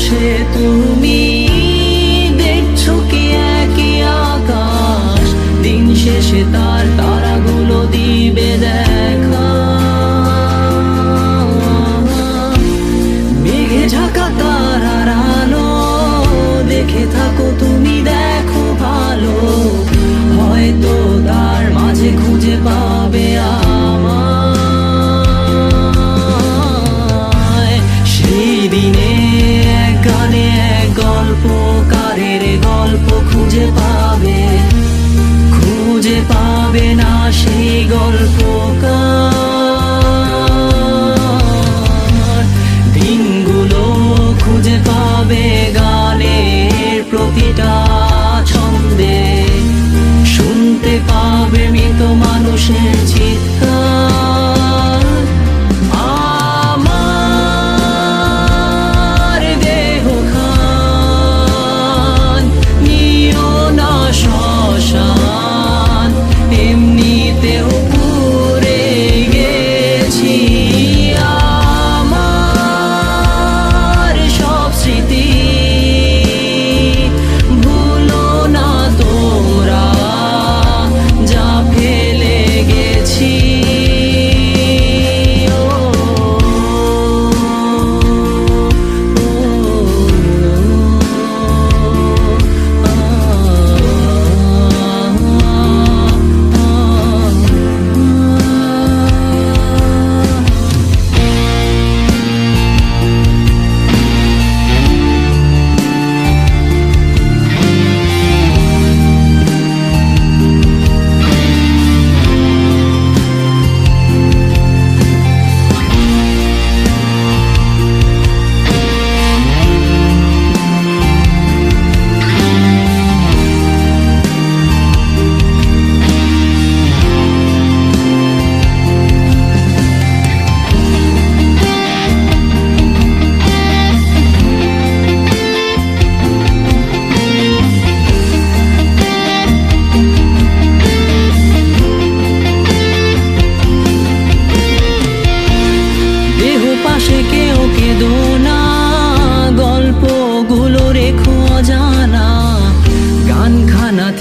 বসে তুমি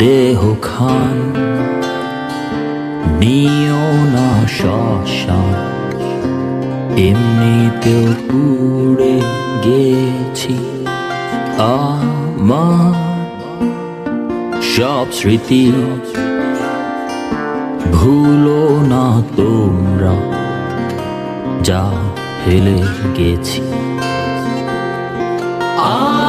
দেহ খান। নিও না শশান এমনিতে পুড়ে গেছি। আমার সব স্মৃতি ভুলো না তোমরা, যা হেলে গেছি। আ